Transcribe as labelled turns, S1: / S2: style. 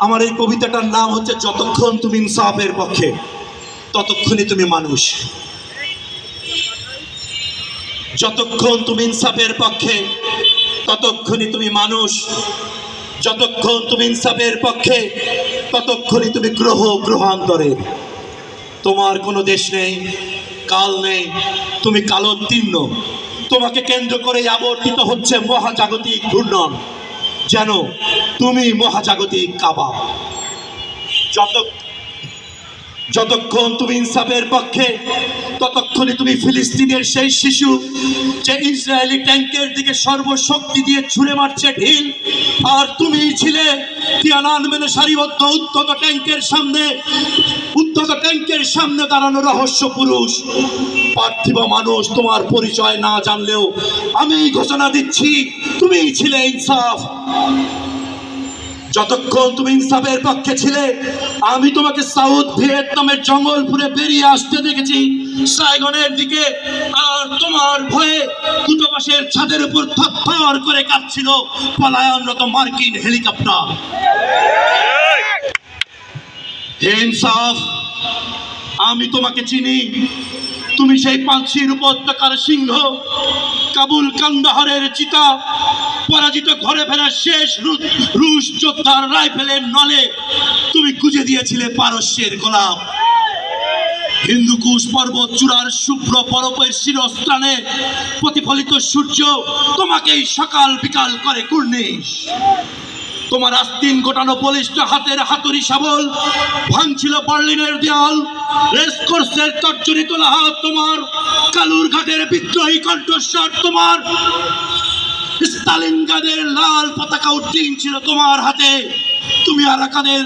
S1: আমার এই কবিতাটার নাম হচ্ছে, যতক্ষণ তুমি ইনসাফের পক্ষে, ততক্ষণই তুমি মানুষ। যতক্ষণ তুমি ইনসাফের পক্ষে, ততক্ষণই তুমি মানুষ। যতক্ষণ তুমি ইনসাফের পক্ষে, ততক্ষণই তুমি গ্রহ গ্রহান্তরে। তোমার কোনো দেশ নেই, কাল নেই, তুমি কালোত্তীর্ণ। তোমাকে কেন্দ্র করে আবর্তিত হচ্ছে মহাজাগতিক ঘূর্ণন। যেন তুমি মহাজাগতিক কাবা। যত যতক্ষণ তুমি ইনসাফের পক্ষে ততক্ষণই তুমি ফিলিস্তিনের সেই শিশু যে ইসরায়েলি ট্যাঙ্কের দিকে সর্বশক্তি দিয়ে ছুঁড়ে মারছে ঢিল, আর তুমি ছিলে সারিবদ্ধ উদ্ধত ট্যাঙ্কের সামনে উদ্ধত ট্যাঙ্কের সামনে দাঁড়ানো রহস্য পুরুষ। পার্থিব মানুষ তোমার পরিচয় না জানলেও আমি ঘোষণা দিচ্ছি, তুমিই ছিলে ইনসাফ। যতক্ষণ তুমি ইনসাফের পক্ষে ছিলে, আমি তোমাকে সাউথ ভিয়েতনামের জঙ্গলপুরে বেরিয়ে আসতে দেখেছি। সাইগনের দিকে আর তোমার ভয়ে দূতাবাসের ছাদের উপর থর করে কাঁপছিল পলায়নরত মার্কিন হেলিকপ্টার। হে ইনসাফ আমি তোমাকে চিনি। তুমি সেই পাঁচির উপত্যকার সিংহ, কাবুল কান্দাহারের চিতা, পরাজিত ঘরে ফেরার শেষ রুশ যোদ্ধার রাইফেলের নলে তুমি খুঁজে দিয়েছিলে পারস্যের গোলাপ। হিন্দুকুশ পর্বত চূড়ার শুভ্র বরফের শিরস্থানে প্রতিফলিত সূর্য তোমাকেই সকাল বিকাল করে কুর্নিশ। তোমার আস্তিন গোটানো বলিষ্ঠ হাতের হাতুরি শাবল, ভাঙছিল বার্লিনের দেয়াল রেসকোর্সের তর্জনী তোলা হাত তোমার, কালুর ঘাটের বিদ্রোহী কণ্ঠস্বর তোমার স্টালিনগাদের লাল পতাকা উড্ডীন ছিল তোমার হাতে, তুমি আরাকানের